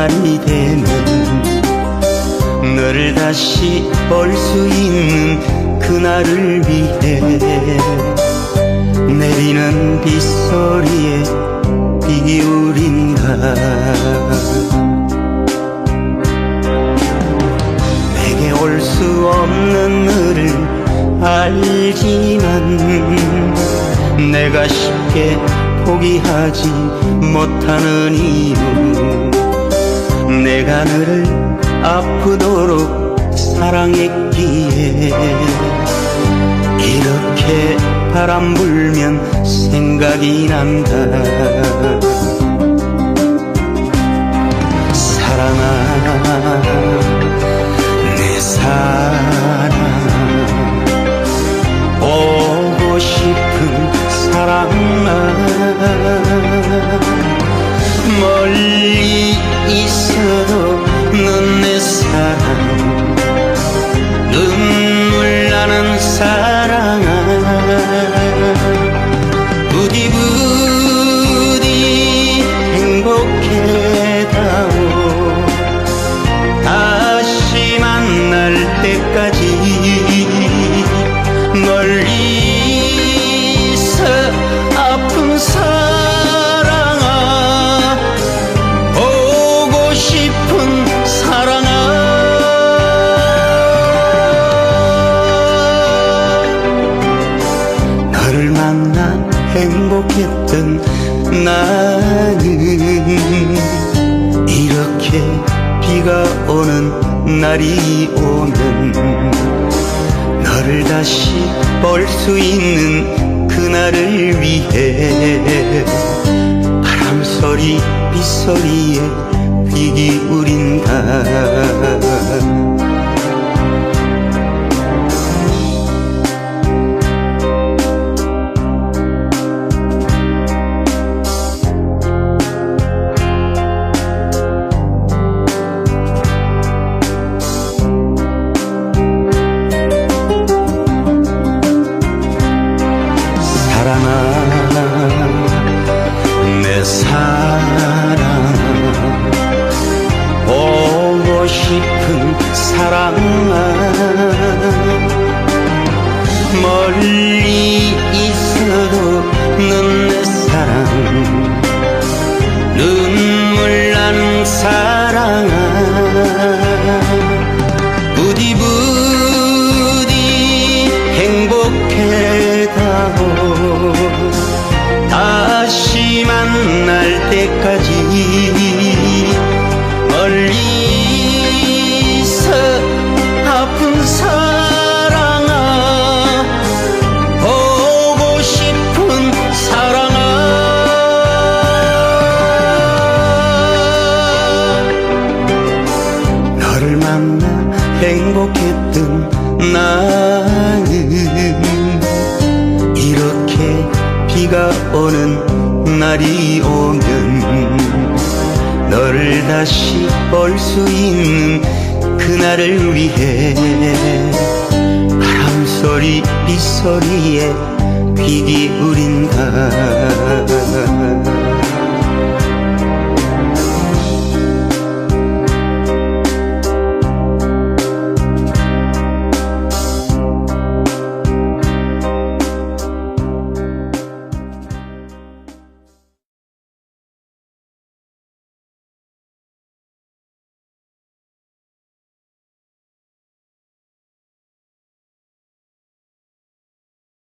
날이 되면 너를 다시 볼 수 있는 그날을 위해 내리는 빗소리에 비울인가 내게 올 수 없는 너를 알지만 내가 쉽게 포기하지 못하는 이유. 내가 너를 아프도록 사랑했기에 이렇게 바람 불면 생각이 난다 멀리 있어도 넌 내 사랑. 눈물 나는 사랑 행복했던 나는 이렇게 비가 오는 날이 오면 너를 다시 볼 수 있는 그날을 위해 바람 소리 빗소리에 귀 기울인다 내 사랑. 보고 싶은 사랑아 멀리 있어도 넌 내 사랑. 눈물 나는 사랑 행복했던 나는 이렇게 비가 오는 날이 오면 너를 다시 볼 수 있는 그날을 위해 바람 소리 빗소리에 귀 기울인다